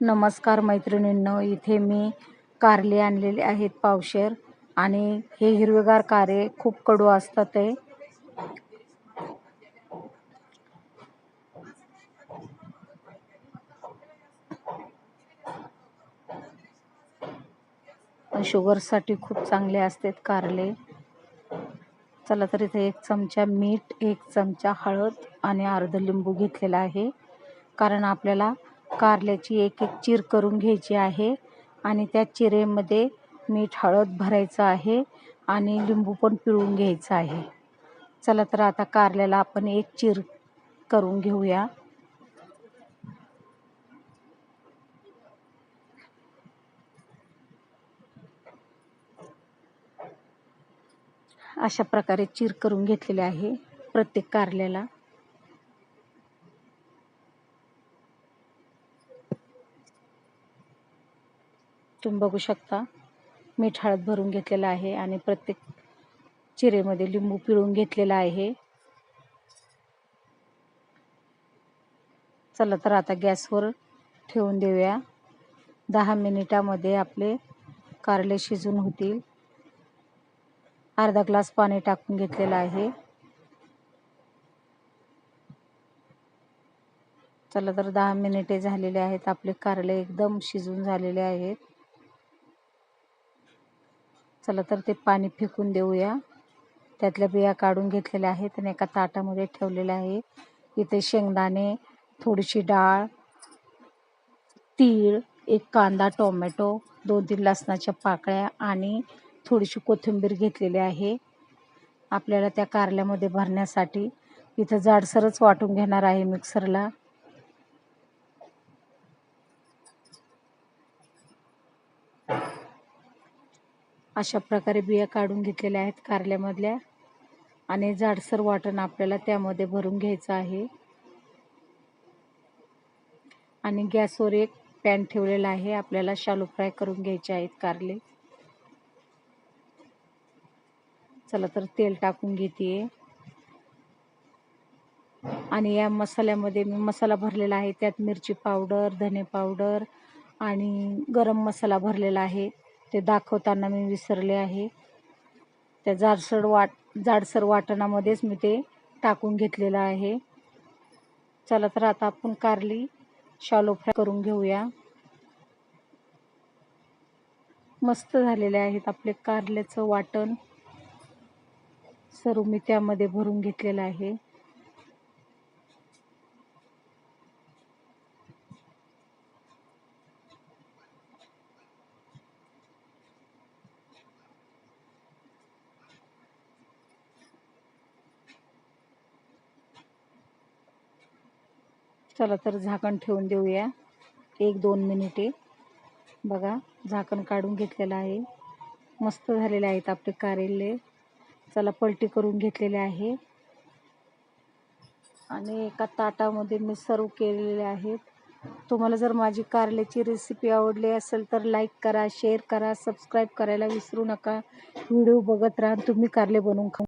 नमस्कार मैत्रिणींनो इथे मी कारले आणलेले आहेत पावशेर आणि हे हिरवेगार कारे खूप कडू असतात ते. शुगरसाठी खूप चांगले असतात कारले. चला तर इथे एक चमचा मीठ एक चमचा हळद आणि अर्ध लिंबू घेतलेला आहे. कारण आपल्याला कारल्याची एक एक चीर करून घ्यायची आहे आणि त्या चिरेमध्ये मीठ हळद भरायचं आहे आणि लिंबू पण पिळून घ्यायचं आहे. चला तर आता कारल्याला आपण एक चीर करून घेऊया. अशा प्रकारे चीर करून घेतलेले आहे प्रत्येक कारल्याला. तुम्ही बघू शकता. मीठ हळद भरून घेतलेलं आहे आणि प्रत्येक चिरेमध्ये लिंबू पिळून घेतलेला आहे. चला तर आता गॅसवर ठेवून देऊया. दहा मिनिटामध्ये आपले कारले शिजून होतील. अर्धा ग्लास पाणी टाकून घेतलेलं आहे. चला तर दहा मिनिटे झालेले आहेत. आपले कारले एकदम शिजून झालेले आहेत. चला तर ते पाणी फेकून देऊया. त्यातल्या बिया काढून घेतलेल्या आहेत आणि एका ताटामध्ये ठेवलेल्या आहे इथे शेंगदाणे थोडीशी डाळ तीळ एक कांदा टोमॅटो दोन तीन लसणाच्या पाकळ्या आणि थोडीशी कोथिंबीर घेतलेली आहे. आपल्याला त्या कारल्यामध्ये भरण्यासाठी इथं जाडसरच वाटून घेणार आहे मिक्सरला अशा प्रकारे बिया काढून घेतलेल्या आहेत कारल्यामधल्या. आणि जाडसर वाटण आपल्याला त्यामध्ये भरून घ्यायचं आहे. आणि गॅसवर एक पॅन ठेवलेला आहे. आपल्याला शालो फ्राय करून घ्यायचे आहेत कारले. चला तर तेल टाकून घेते आणि या मसाल्यामध्ये मी मसाला भरलेला आहे. त्यात मिरची पावडर धने पावडर आणि गरम मसाला भरलेला आहे. ते दाखवताना मी विसरले आहे. त्या जाडसर वाट जाडसर वाटणामध्येच मी ते टाकून घेतलेलं आहे. चला तर आता आपण कारली शॉलो फ्राय करून घेऊया. मस्त झालेले आहेत आपले कारल्याचं वाटण. सर्व मी त्यामध्ये भरून घेतलेलं आहे. चला तर झाकण ठेवून देऊया. एक दोन मिनिटे. बघा झाकण काढून घेतलेलं आहे. मस्त झालेले आहेत आपले कारेले. चला पलटी करून घेतलेले आहे. आणि एका ताटामध्ये मी सर्व केलेले आहेत. तुम्हाला जर माझी कारल्याची रेसिपी आवडली असेल तर लाईक करा शेअर करा सबस्क्राईब करायला विसरू नका. व्हिडिओ बघत राहा तुम्ही कारले बनवून खा